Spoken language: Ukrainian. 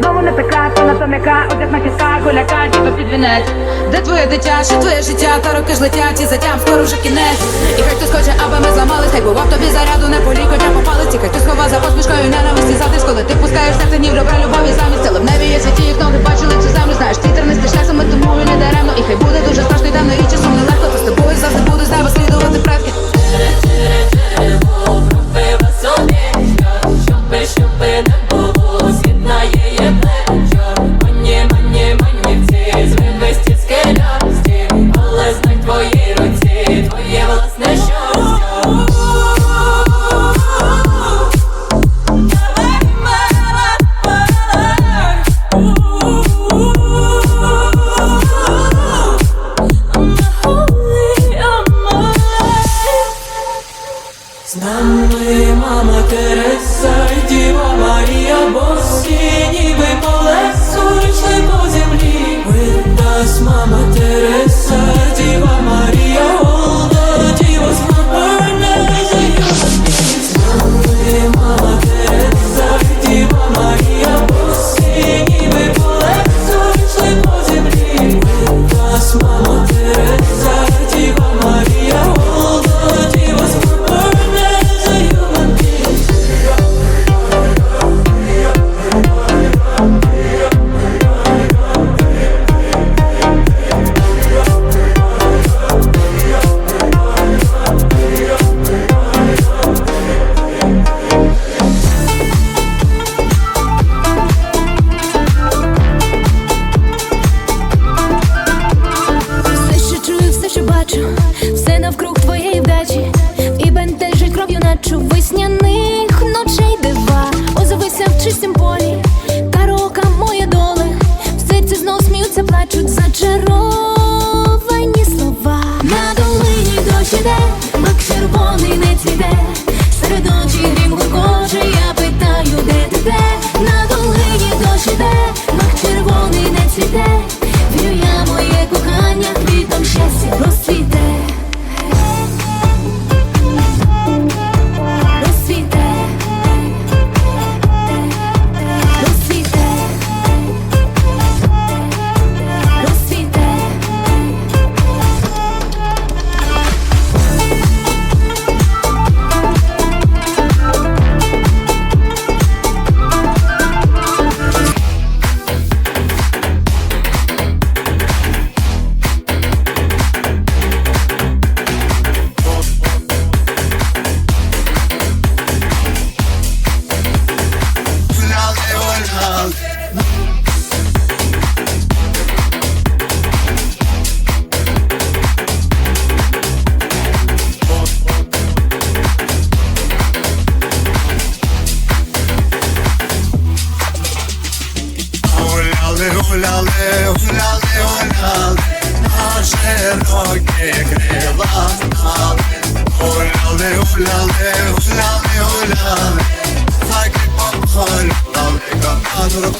Знову не така, то на томяка, одяг на кіска, гуляка, діто під Де твоє дитя, що твоє життя, та роки ж летять, і затям скоро вже кінець. І хай хтось хоче, аби ми зламались, хай бував тобі заряду, не полікотя попали mama tera іде, бик червоний не цвіде. Olale, olale, olale, olale Наше роки крила стали Оляле, оляле, оляле, оляле Так и попали, дали, как на